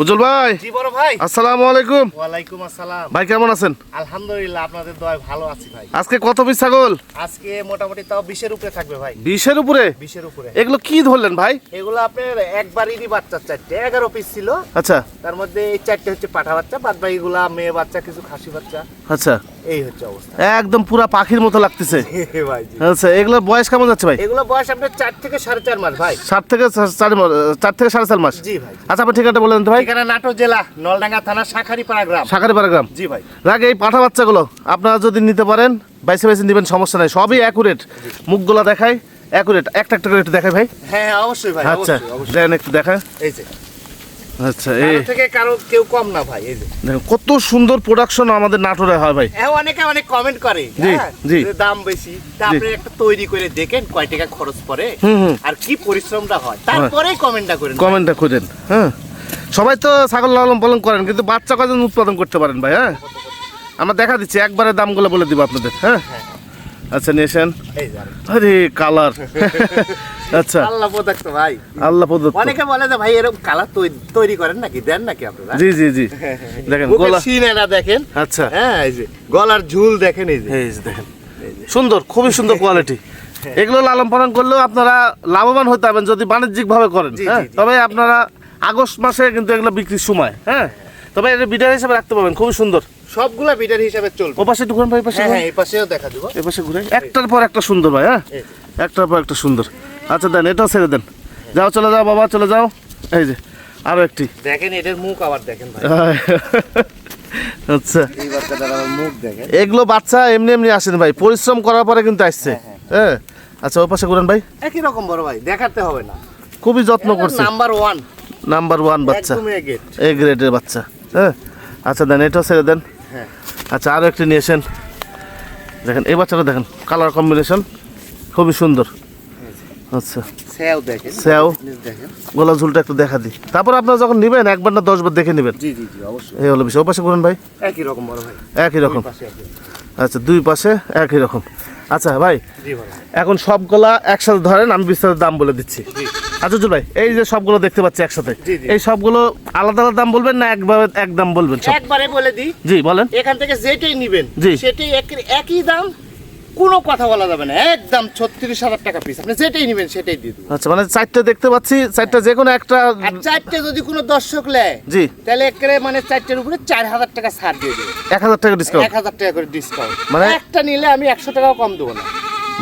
উজ্জ্বল ভাই। জি বড় ভাই। আসসালামু আলাইকুম। ওয়ালাইকুম আসসালাম। ভাই কেমন আছেন? আলহামদুলিল্লাহ আপনাদের দয় ভালো আছি ভাই। আজকে কত পিস ছাগল? আজকে মোটামুটি তাও বিশের উপরে থাকবে ভাই। বিশের উপরে? বিশের উপরে। এগুলো কি ধরলেন ভাই? এগুলো আপনার একবারই বাচ্চা চারটে এগারো পিস ছিল। আচ্ছা। তার মধ্যে এই চারটে হচ্ছে পাঠা বাচ্চা বাদ বাকিগুলো মেয়ে বাচ্চা কিছু খাসি বাচ্চা। আচ্ছা। এই হচ্ছে অবস্থা। একদম পুরা পাখির মতো লাগতেছে। আচ্ছা এগুলোর বয়স কেমন যাচ্ছে ভাই? এগুলো বয়স আপনার চার থেকে সাড়ে চার মাস ভাই। সাত থেকে চার চার থেকে সাড়ে চার মাস? জি ভাই আচ্ছা আপনার ঠিকানাটা বলেন তো ভাই। ঠিকানা নাটোর জেলা নলডাঙ্গা থানা শাখারিপাড়া গ্রাম। সাকারিপাড়া গ্রাম। জি ভাই। রাগে এই পাঠা বাচ্চাগুলো আপনারা যদি নিতে পারেন বাইসে বাইসে নেবেন সমস্যা নাই। সবই অ্যাকুরেট মুখগুলো দেখায় অ্যাকুরেট একটা একটা করে একটু দেখায় ভাই। হ্যাঁ হ্যাঁ, অবশ্যই ভাই আচ্ছা অবশ্যই একটু দেখায় এই যে। আচ্ছা এই থেকে কারও কেউ কম না ভাই এই যে। কত সুন্দর প্রোডাকশন আমাদের নাটোরে হয় ভাই। হ্যাঁ অনেকে অনেক কমেন্ট করে জি, হ্যাঁ, জি। দাম বেশি তা আপনি একটা তৈরি করে দেখেন কয় টাকা খরচ পড়ে। আর কি পরিশ্রমটা হয়। তারপরেই কমেন্টটা করেন কমেন্টটা হ্যাঁ। সবাই তো ছাগল লালন পালন করেন কিন্তু বাচ্চা কজন উৎপাদন করতে পারেন ভাই হ্যাঁ? আমরা দেখা দিচ্ছি একবারে দামগুলো বলে দিব আপনাদের হ্যাঁ? আচ্ছা নিয়েছেন এই আরে কালার। আচ্ছা। আল্লাহ প্রদত্ত ভাই। আল্লাহ প্রদত্ত। অনেকে বলে যে ভাই এরকম কালার তৈরি করেন নাকি? দেন নাকি আপনারা জি জি জি। দেখেন গলা সিনেরা দেখেন। আচ্ছা। হ্যাঁ এই যে গলার ঝুল দেখেন এই যে। এই যে দেখেন। সুন্দর খুবই সুন্দর কোয়ালিটি এগুলো লালন পালন করলেও আপনারা লাভবান হতে পারবেন যদি বাণিজ্যিক ভাবে করেন হ্যাঁ। তবে আপনারা আগস্ট মাসে কিন্তু এগুলো বিক্রির সময় হ্যাঁ? তবে এটা বিডার হিসেবে রাখতে পারবেন খুবই সুন্দর। সবগুলা বিটার হিসাবে চলবে। ও পাশে ভাই পাশে হ্যাঁ। হ্যাঁ এই পাশেও দেখা দিব। এ পাশে ঘুরে একটার পর একটা সুন্দর ভাই হ্যাঁ? একটার পর একটা সুন্দর। আচ্ছা দেন এটাও ছেড়ে দেন। যাও চলে যাও বাবা চলে যাও। এই যে আরও একটি। দেখেন এটার মুখ আবার দেখেন ভাই। আচ্ছা। মুখ দেখেন। এগুলো বাচ্চা এমনি এমনি আসেন ভাই পরিশ্রম করার পরে কিন্তু আসছে। হ্যাঁ আচ্ছা ওই পাশে ঘুরেন ভাই। একই রকম বড় ভাই দেখাতে হবে না। খুবই যত্ন করছে। নাম্বার ওয়ান নাম্বার ওয়ান বাচ্চা। এ গ্রেডের বাচ্চা। হ্যাঁ। আচ্ছা দেন এটাও ছেড়ে দেন। হ্যাঁ। আচ্ছা আরও একটি নিয়েছেন দেখেন এই বাচ্চাটা দেখেন কালার কম্বিনেশন খুবই সুন্দর। আচ্ছা। স্যাও দেখেন। স্যাও। দেখেন। গলা ঝুলটা একটু দেখা দিই। তারপর আপনারা যখন নেবেন একবার না দশবার দেখে নেবেন? জি জি জি অবশ্যই। এই হলো বিষয়। ও পাশে করুন ভাই। একই রকম বড় ভাই। একই রকম। আচ্ছা দুই পাশে একই রকম। আচ্ছা ভাই এখন সবগুলা একসাথে ধরেন আমি বিস্তারিত দাম বলে দিচ্ছি। আচ্ছা ভাই এই যে সবগুলো দেখতে পাচ্ছি একসাথে। এই সবগুলো আলাদা আলাদা দাম বলবেন না একভাবে এক দাম বলবেন একবারে বলে দিই। জি বলেন। এখান থেকে যেটাই নিবেন জি। সেটাই একই দাম কোনো কথা বলা যাবে না। একদম ছত্রিশ হাজার টাকা পিস আপনি যেটাই নেবেন সেটাই দিয়ে দেবো। আচ্ছা মানে চারটে দেখতে পাচ্ছি চারটা যে কোনো একটা আর চারটে যদি কোনো দর্শক নেয় জি। তাহলে একেবারে মানে চারটের উপরে চার হাজার টাকা ছাড় দিয়ে দেবে। এক হাজার টাকা ডিসকাউন্ট এক হাজার টাকা করে ডিসকাউন্ট মানে- একটা নিলে আমি একশো টাকাও কম দেবো না।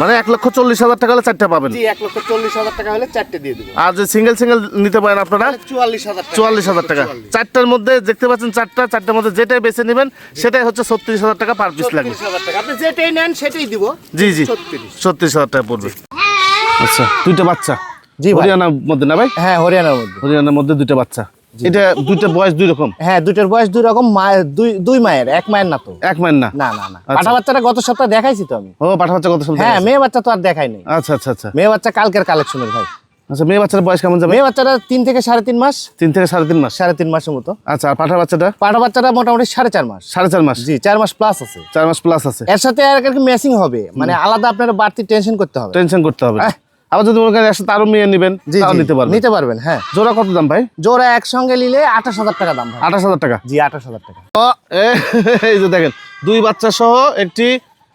মানে এক লক্ষ চল্লিশ হাজার টাকা হলে চারটে পাবেন। জি এক লক্ষ চল্লিশ হাজার টাকা হলে চারটে দিয়ে দেবো। আর যে সিঙ্গেল সিঙ্গেল নিতে পারেন আপনারা চুয়াল্লিশ হাজার টাকা। চুয়াল্লিশ হাজার টাকা। চারটার মধ্যে দেখতে পাচ্ছেন চারটা চারটার মধ্যে যেটাই বেছে নেবেন সেটাই হচ্ছে ছত্রিশ হাজার টাকা পার পিস লাগবে। আপনি যেটাই নেন সেটাই দিব। জি জি। ছত্রিশ। ছত্রিশ হাজার টাকা পড়বে। আচ্ছা দুইটা বাচ্চা। জি হরিয়ানার মধ্যে না ভাই? হ্যাঁ হরিয়ানার মধ্যে। হরিয়ানার মধ্যে দুইটা বাচ্চা। এটা দুইটা বয়স দুই রকম? হ্যাঁ দুটোর বয়স দুই রকম মায়ের দুই দুই মায়ের এক মায়ের না তো। এক মাইন না? না না না। আচ্ছা। পাঠা বাচ্চাটা গত সপ্তাহে দেখাইছি তো আমি। ও পাঠা বাচ্চা কত সাল হ্যাঁ মেয়ে বাচ্চা তো আর দেখাই নাই। আচ্ছা আচ্ছা আচ্ছা। মেয়ে বাচ্চা কালকের কালেকশনের ভাই। আচ্ছা মেয়ে বাচ্চার বয়স কেমন যাবে? মেয়ে বাচ্চাটা তিন থেকে সাড়ে তিন মাস। তিন থেকে সাড়ে তিন মাস? সাড়ে তিন মাসের মতো। আচ্ছা আর পাঠা বাচ্চাটা? পাঠা বাচ্চাটা মোটামুটি সাড়ে চার মাস। সাড়ে চার মাস? জি চার মাস প্লাস আছে। চার মাস প্লাস আছে। এর সাথে আর কি ম্যাচিং হবে? মানে আলাদা আপনার বাড়তি টেনশন করতে হবে। টেনশন করতে হবে। আবার যদি মনে করেন একসাথে আরও মেয়ে নেবেন নিতে পারবেন। নিতে পারবেন হ্যাঁ। জোড়া কত দাম ভাই? জোড়া একসঙ্গে নিলে আঠাশ হাজার টাকা দাম আঠাশ হাজার টাকা? জি আঠাশ হাজার টাকা। এই যে দেখেন দুই বাচ্চা সহ একটি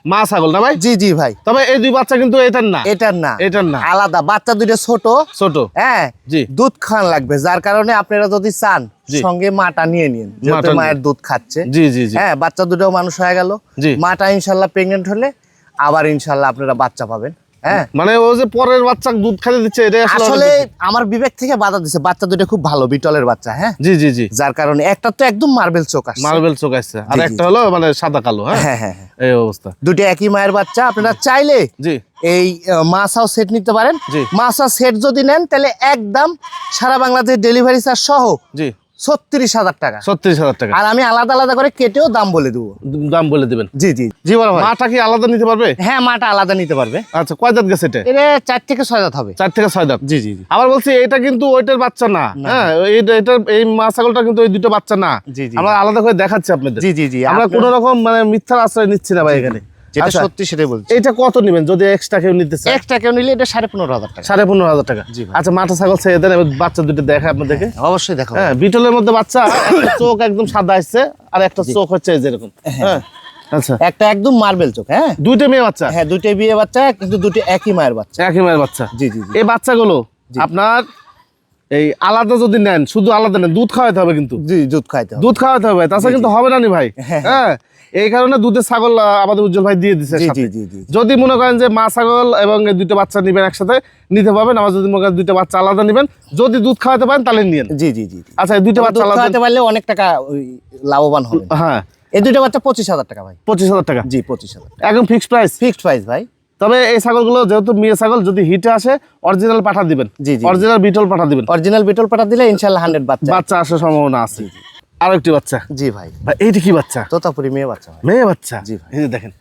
মা ছাগল না ভাই? জি জি ভাই। তবে এই দুই বাচ্চা কিন্তু এটার না। এটার না। এটার না। আলাদা বাচ্চা দুটো ছোট। ছোট। হ্যাঁ জি। দুধ খান লাগবে যার কারণে আপনারা যদি চান সঙ্গে মাটা নিয়ে নিন যেহেতু মায়ের দুধ খাচ্ছে। জি জি জি। হ্যাঁ বাচ্চা দুটো মানুষ হয়ে গেল। মাটা ইনশাল্লাহ প্রেগনেন্ট হলে আবার ইনশাল্লাহ আপনারা বাচ্চা পাবেন। হ্যাঁ। মানে ও যে পরের বাচ্চা দুধ খাইতে দিচ্ছে এটা আসলে। আমার বিবেক থেকে বাধা দিছে বাচ্চা দুটো খুব ভালো বিটলের বাচ্চা হ্যাঁ? জি জি জি। যার কারণে একটা তো একদম মার্বেল চোখ আসছে। মার্বেল চোখ আছে আর একটা হলো মানে সাদা কালো হ্যাঁ? হ্যাঁ হ্যাঁ হ্যাঁ। এই অবস্থা। দুটো একই মায়ের বাচ্চা আপনারা চাইলে জি। এই মাছাও সেট নিতে পারেন। মাছা সেট যদি নেন তাহলে একদম সারা বাংলাদেশ ডেলিভারি চার্জ সহ জি। ছত্রিশ হাজার টাকা। ছত্রিশ হাজার টাকা। আর আমি আলাদা আলাদা করে কেটেও দাম বলে দেবো। দাম বলে দিবেন? জি জি। জি ভাই। মাটা কি আলাদা নিতে পারবে? হ্যাঁ মাটা আলাদা নিতে পারবে। আচ্ছা কয় দাঁত গেছে এটা? এটা চার থেকে ছয় দাঁত হবে। চার থেকে ছয় দাঁত জি জি আবার বলছি এটা কিন্তু ওইটার বাচ্চা না। হ্যাঁ এটার এই মা ছাগলটা কিন্তু ওই দুটো বাচ্চা না। জি, জি, আমরা আলাদা করে দেখাচ্ছি আপনাদের। জি জি জি। আমরা কোনো রকম মানে মিথ্যার আশ্রয় নিচ্ছি না ভাই এখানে। যেটা আচ্ছা। সত্যি সেটাই বলছি। এটা কত নেবেন? যদি এক্সট্রা কেউ নিতে চায়? একটা কেউ নিলে এটা সাড়ে পনেরো হাজার টাকা। সাড়ে পনেরো হাজার টাকা। আচ্ছা ছাগল ছেড়ে দেন বাচ্চা দুটো দেখে আপনাদেরকে। অবশ্যই দেখো হ্যাঁ বিটলের মধ্যে বাচ্চা চোখ একদম সাদা আসছে আর একটা চোখ হচ্ছে যেরকম হ্যাঁ। আচ্ছা। একটা একদম মার্বেল চোখ হ্যাঁ? দুইটা মেয়ে বাচ্চা? হ্যাঁ দুইটাই বিয়ে বাচ্চা কিন্তু দুটো একই মায়ের বাচ্চা। একই মায়ের বাচ্চা। জি জি এই বাচ্চাগুলো আপনার এই আলাদা যদি নেন শুধু আলাদা নেন দুধ খাওয়াতে হবে কিন্তু। জি দুধ খাইতে হবে। দুধ খাওয়াতে হবে তাছাড়া কিন্তু হবে না নি ভাই। হ্যাঁ, হ্যাঁ এই কারণে দুধের ছাগল আমাদের উজ্জ্বল ভাই দিয়ে দিচ্ছে যদি মনে করেন যে মা ছাগল এবং এই দুটো বাচ্চা নিবেন একসাথে নিতে পারবেন। আবার যদি মনে করেন দুইটা বাচ্চা আলাদা নিবেন যদি দুধ খাওয়াতে পারেন তাহলে নিয়েন জি জি জি। আচ্ছা দুইটা বাচ্চা আলাদা খাওয়াতে পারলে অনেক টাকা লাভবান হবে হ্যাঁ। এই দুইটা বাচ্চা পঁচিশ হাজার টাকা ভাই। পঁচিশ হাজার টাকা? জি পঁচিশ হাজার একদম ফিক্সড প্রাইস ফিক্সড প্রাইস ভাই। তবে এই ছাগলগুলো যেহেতু মেয়ে ছাগল যদি হিটে আসে অরিজিনাল পাঠা দিবেন। জি, জি। অরিজিনাল বিটল পাঠা দিবেন। অরিজিনাল বিটল পাঠা দিলে ইনশাল্লাহ হান্ড্রেড বাচ্চা বাচ্চা আসার সম্ভাবনা আছে। আর একটি বাচ্চা? জি ভাই। ভাই এইটা কি বাচ্চা? তোতাপুরি মেয়ে বাচ্চা মেয়ে বাচ্চা? জি ভাই। এই দেখেন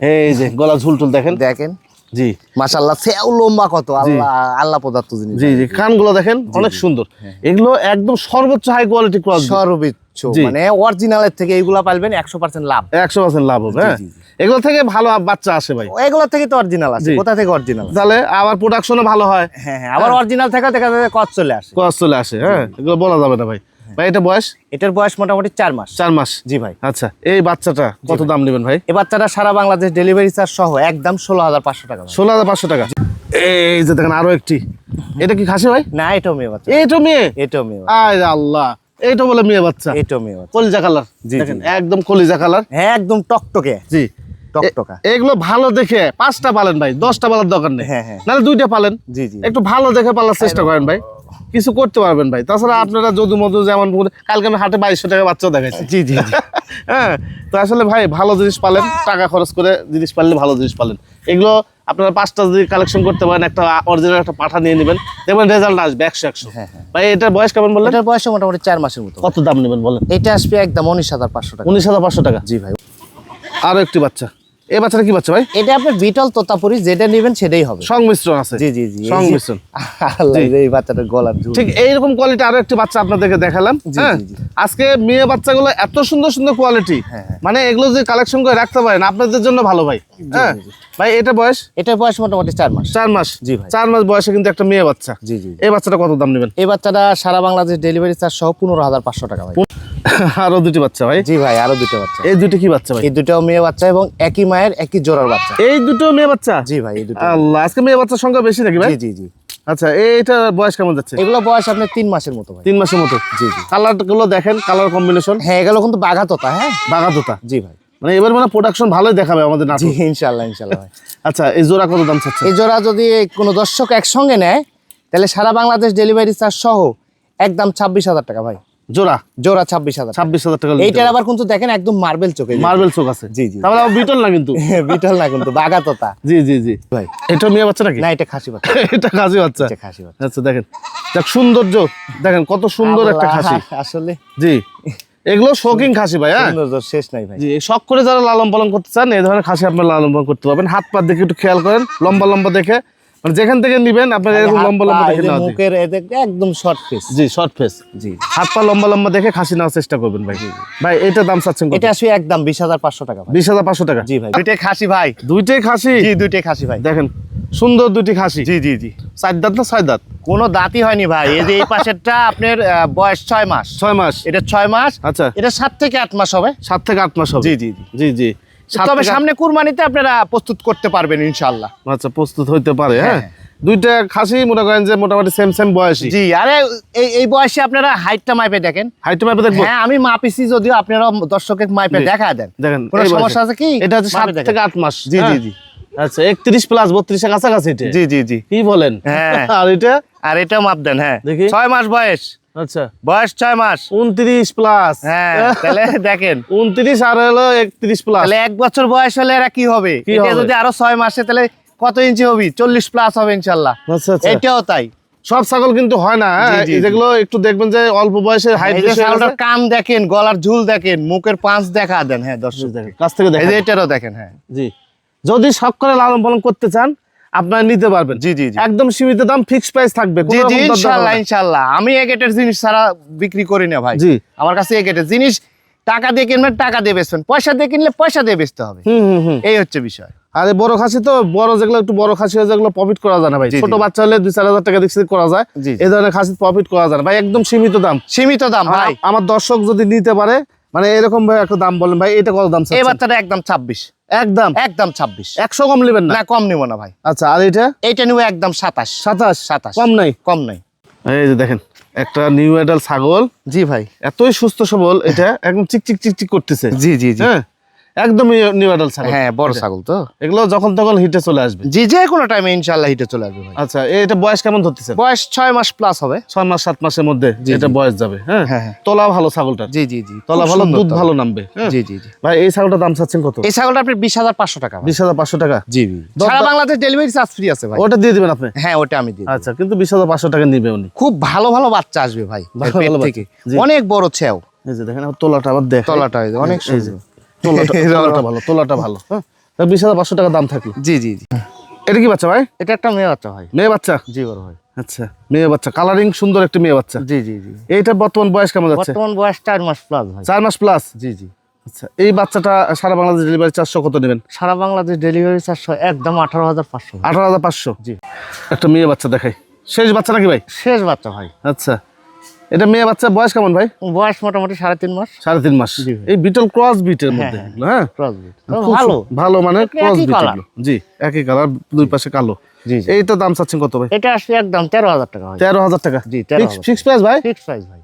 এই যে গলা ঝুলটুল দেখেন? দেখেন। জি। মাশাল্লাহ সেও লম্বা কত আল্লাহ আল্লাহ পদার্থ জিনিস জি জি কানগুলো দেখেন অনেক সুন্দর। এগুলো একদম সর্বোচ্চ হাই কোয়ালিটি ক্রস সর্বোচ্চ। মানে অরিজিনালের থেকে এইগুলা পাইবেন একশো পার্সেন্ট লাভ। একশো পার্সেন্ট লাভ হবে হ্যাঁ। এগুলো থেকে ভালো বাচ্চা আসে ভাই। এগুলো থেকে তো অরিজিনাল আছে কোথা থেকে অরিজিনাল তাহলে আবার প্রোডাকশনও ভালো হয়। হ্যাঁ হ্যাঁ আবার অরিজিনাল থেকে দেখা যাবে কত চলে আসে। ক্রস চলে আসে হ্যাঁ? এগুলো বলা যাবে না ভাই। ভাই এটা বয়স? এটার বয়স মোটামুটি চার মাস। চার মাস? জি ভাই। আচ্ছা এই বাচ্চাটা কত দাম নেবেন ভাই? এই বাচ্চাটা সারা বাংলাদেশ ডেলিভারি চার্জ সহ একদম ষোলো হাজার পাঁচশো টাকা ষোলো হাজার পাঁচশো টাকা। এই যে দেখেন আরও একটি। এটা কি খাসি ভাই? না এটাও মেয়ে বাচ্চা। এইটা মেয়ে? এটাও মেয়ে আয় আল্লাহ এইটা বলে মেয়ে বাচ্চা। এটাও মেয়ে বাচ্চা। কলিজা কালার। জি, জি। একদম কলিজা কালার। হ্যাঁ একদম টকটকে। জি। টকটকা। এগুলো ভালো দেখে পাঁচটা পালেন ভাই দশটা পালার দরকার নেই। হ্যাঁ, হ্যাঁ। নাহলে দুইটা পালেন। জি জি। একটু ভালো দেখে পালার চেষ্টা করেন ভাই। কিছু করতে পারবেন ভাই। তাছাড়া আপনারা যদু মধু যেমন কালকে আমি হাটে বাইশশো টাকা বাচ্চা দেখাইছি। জি জি হ্যাঁ তো আসলে ভাই ভালো জিনিস পালেন টাকা খরচ করে জিনিস পারলে ভালো জিনিস পালেন। এগুলো আপনারা পাঁচটা যদি কালেকশন করতে পারেন একটা অরিজিনাল একটা পাঠা নিয়ে নেবেন দেখবেন রেজাল্ট আসবে একশো একশো। হ্যাঁ, হ্যাঁ। ভাই এটার বয়স কেমন বললেন? এটার বয়স মোটামুটি চার মাসের মতো। কত দাম নেবেন বলেন? এটা আসবে একদম উনিশ হাজার পাঁচশো টাকা। উনিশ হাজার পাঁচশো টাকা? জি ভাই। আরও একটি বাচ্চা। এই বাচ্চাটা কি বাচ্চা ভাই? এটা আপনি বিটল তোতাপুরি যেটা নেবেন সেটাই হবে। সংমিশ্রণ আছে। জি জি জি। সংমিশ্রণ। এই বাচ্চাটার গলার ঠিক এইরকম কোয়ালিটি আরও একটি বাচ্চা আপনাদেরকে দেখালাম হ্যাঁ? জি, জি। আজকে মেয়ে বাচ্চাগুলো এত সুন্দর সুন্দর কোয়ালিটি হ্যাঁ, হ্যাঁ। মানে এগুলো যে কালেকশন করে রাখতে পারেন আপনাদের জন্য ভালো ভাই হ্যাঁ। ভাই এটা বয়স? এটা বয়স মোটামুটি চার মাস। চার মাস। জি ভাই। চার মাস বয়সে কিন্তু একটা মেয়ে বাচ্চা। জি জি। এই বাচ্চাটা কত দাম নেবেন? এই বাচ্চাটা সারা বাংলাদেশ ডেলিভারি চার্জ সহ পনেরো হাজার পাঁচশো টাকা ভাই। আরও দুটি বাচ্চা ভাই? জি ভাই আরও দুটো বাচ্চা। এই দুটো কি বাচ্চা ভাই? এই দুটো মেয়ে বাচ্চা এবং একই মায়ের একই জোড়ার বাচ্চা। এই দুটো মেয়ে বাচ্চা? জি ভাই এই দুটো আল্লাহ আজকে মেয়ে বাচ্চার সংখ্যা বেশি নাকি ভাই? জি জি জি। আচ্ছা এইটা বয়স কেমন যাচ্ছে? এগুলো বয়স আপনার তিন মাসের মতো ভাই। তিন মাসের মতো? জি জি। কালারগুলো দেখেন কালার কম্বিনেশন। হ্যাঁ এগুলো কিন্তু বাঘাততা হ্যাঁ? বাগাতোতা জি ভাই। মানে এবার মানে প্রোডাকশন ভালোই দেখাবে আমাদের নাটক। ইনশাল্লাহ ইনশাল্লাহ ভাই। আচ্ছা এই জোড়া কত দাম চাচ্ছে? এই জোড়া যদি কোনো দর্শক একসঙ্গে নেয় তাহলে সারা বাংলাদেশ ডেলিভারি চার্জ সহ একদম ছাব্বিশ হাজার টাকা ভাই। জোড়া? জোড়া ছাব্বিশ হাজার। ছাব্বিশ হাজার টাকা এইটার আবার কিন্তু দেখেন একদম মার্বেল চোখে। মার্বেল চোখ আছে। জি, জি। তাহলে বিটল না কিন্তু? বিটল না কিন্তু বাঘাততা। জি জি জি। ভাই। এটা মেয়ে বাচ্চা নাকি? না এটা খাসি বাচ্চা। এটা খাসি বাচ্চা। এটা খাসি বাচ্চা। আচ্ছা দেখেন। দেখ সৌন্দর্য। দেখেন কত সুন্দর একটা খাসি। আসলে। জি। এগুলো শৌখিন খাসি ভাই হ্যাঁ? শেষ নাই ভাই। জি শখ করে যারা লালন পালন করতে চান এই ধরনের খাসি আপনার লালন পালন করতে পারবেন। হাত পা দেখে একটু খেয়াল করেন লম্বা লম্বা দেখে। মানে যেখান থেকে নিবেন আপনার এরকম লম্বা লম্বা দেখে যে নেওয়া মুখের একদম শর্ট ফেস জি শর্ট ফেস জি। হাত পা লম্বা লম্বা দেখে খাসি নেওয়ার চেষ্টা করবেন ভাই। ভাই এটা দাম চাচ্ছেন এটা আসবে একদম বিশ হাজার পাঁচশো টাকা ভাই। বিশ হাজার পাঁচশো টাকা? জি ভাই দুইটাই খাসি ভাই। দুইটাই খাসি? জি দুইটাই খাসি ভাই। দেখেন সুন্দর দুটি খাসি। জি জি জি। চার দাঁত না ছয় দাঁত? কোনো দাঁতই হয়নি ভাই। এই যে এই পাশেরটা আপনার বয়স ছয় মাস। ছয় মাস। এটা ছয় মাস। আচ্ছা। এটা সাত থেকে আট মাস হবে। সাত থেকে আট মাস হবে। জি, জি, জি। জি জি। তবে সামনে কুরবানিতে আপনারা প্রস্তুত করতে পারবেন ইনশাল্লাহ আচ্ছা প্রস্তুত হইতে পারে হ্যাঁ? হ্যাঁ। দুইটা খাসি মনে করেন যে মোটামুটি সেম সেম বয়সী। জি আরে এই এই বয়সে আপনারা হাইটটা মাইপে দেখেন। হাইট ম্যাপে দেখব? হ্যাঁ আমি মাপিছি যদিও আপনারা দর্শকের মাইপে জি। দেখা দেন। দেখেন কোনো সমস্যা আছে কি? এটা হচ্ছে সাত মাপে দেখেন। থেকে আট মাস। জি, হ্যাঁ? জি, জি। আচ্ছা একত্রিশ প্লাস বত্রিশের কাছাকাছি এটা। জি জি জি। কি বলেন? হ্যাঁ। আর এটা? আর এটা মাপ দেন হ্যাঁ। দেখি। ছয় মাস বয়স। আচ্ছা। বয়স ছয় মাস। উনত্রিশ প্লাস হ্যাঁ তাহলে দেখেন। উনত্রিশ আর হলো একত্রিশ প্লাস তাহলে এক বছর বয়স হলে এরা কি হবে? এটা যদি আরও ছয় মাসে তাহলে কত ইঞ্চি হবি? চল্লিশ প্লাস হবে ইনশাল্লাহ। আচ্ছা আচ্ছা। এটাও তাই। সব ছাগল কিন্তু হয় না হ্যাঁ? যেগুলো একটু দেখবেন যে অল্প বয়সে হাইট এই কান দেখেন গলার ঝুল দেখেন মুখের পাঁচ দেখা দেন হ্যাঁ দর্শক। দেখেন। কাছ থেকে দেখেন। এটারও দেখেন হ্যাঁ। জি। যদি শখ করে লালন পালন করতে চান আপনারা নিতে পারবেন। জি, জি। একদম সীমিত দাম ফিক্সড প্রাইস থাকবে জি জি না। ইনশাল্লাহ। আমি এগেটের জিনিস ছাড়া বিক্রি করি না ভাই। জি। আমার কাছে এগেটের জিনিস টাকা দিয়ে কিনবেন টাকা দিয়ে বেচবেন। পয়সা দিয়ে কিনলে পয়সা দিয়ে বেচতে হবে। এই হচ্ছে বিষয়। আর বড় খাসি তো বড় যেগুলো একটু বড় খাসি যেগুলো প্রফিট করা যায় না ভাই। ছোট বাচ্চা হলে দুই চার হাজার টাকা দেখছি করা যায়। এই ধরনের খাসি প্রফিট করা যায় না। ভাই একদম সীমিত দাম। সীমিত দাম ভাই। আমার- দর্শক যদি নিতে পারে মানে এরকম ভাই একটা দাম বলেন ভাই এটা কত দাম এই? বাচ্চাটা একদম ছাব্বিশ। একদম। একদম ছাব্বিশ। একশো কম নেবেন না? না কম নিব না ভাই। আচ্ছা আর এটা? এইটা নিব একদম সাতাশ। সাতাশ? সাতাশ। কম নাই? কম নাই। এই যে দেখেন একটা নিউ এডাল ছাগল। জি ভাই। এতই সুস্থ সবল এটা একদম চিক চিক চিক চিক করতেছে। জি জি জি। হ্যাঁ? একদম নিউ এডাল ছাগল। হ্যাঁ বড় ছাগল তো। এগুলো যখন তখন হিটে চলে আসবে। জি যে কোনো টাইমে ইনশাল্লাহ হিটে চলে আসবে আচ্ছা এটা বয়স কেমন ধরতেছেন? বয়স ছয় মাস প্লাস হবে। ছয় মাস সাত মাসের মধ্যে এটা বয়স যাবে হ্যাঁ? হ্যাঁ, হ্যাঁ। ভালো ছাগলটার জি জি জি। তলা ভালো দুধ ভালো নামবে হ্যাঁ? জি জি জি। ভাই এই ছাগলটার দাম চাচ্ছেন কত? এই ছাগলটা আপনি বিশ হাজার পাঁচশো টাকা ভাই। বিশ হাজার পাঁচশো টাকা? জি দর- সারা বাংলাদেশ ডেলিভারি চার্জ ফ্রি আছে ভাই। ওটা দিয়ে দিবেন আপনি? হ্যাঁ ওটা আমি দিই আচ্ছা কিন্তু বিশ হাজার পাঁচশো টাকা নিবে উনি। খুব ভালো ভালো বাচ্চা আসবে ভাই ভালো ভালো থেকে। অনেক বড় ছেও। এই যে দেখেন তোলাটা আবার দেখ তোলাটা অনেক সুন্দর। তোলাটা ভালো তোলাটা ভালো হ্যাঁ? বিশ হাজার পাঁচশো টাকা দাম থাকল। জি জি জি। এটা কি বাচ্চা ভাই? এটা একটা মেয়ে বাচ্চা ভাই। মেয়ে বাচ্চা? জি বড় ভাই। আচ্ছা মেয়ে বাচ্চা। কালারিং সুন্দর একটা মেয়ে বাচ্চা। জি জি জি। এইটার বর্তমান বয়স কেমন যাচ্ছে? বর্তমান বয়স চার মাস প্লাস ভাই। চার মাস প্লাস জি জি। আচ্ছা এই বাচ্চাটা সারা বাংলাদেশ ডেলিভারি চারশো কত নেবেন? সারা বাংলাদেশ ডেলিভারি চারশো একদম আঠারো হাজার পাঁচশো। আঠারো হাজার পাঁচশো? জি। একটা মেয়ে বাচ্চা দেখাই। শেষ বাচ্চা নাকি ভাই? শেষ বাচ্চা ভাই। আচ্ছা। এটা মেয়ে বাচ্চা বয়স কেমন ভাই? বয়স মোটামুটি সাড়ে তিন মাস। সাড়ে তিন মাস। এই বিটল ক্রস বিটের মধ্যে হ্যাঁ, হ্যাঁ? ক্রস বিট ভালো। ভালো মানে ক্রস বিট জি একই কালার দুই পাশে কালো। জি এইটা দাম চাচ্ছেন কত ভাই? এটা আসলে একদম তেরো হাজার টাকা তেরো হাজার টাকা। জি, 13,000 ফিক্স প্রাইস ভাই? ফিক্স প্রাইস ভাই।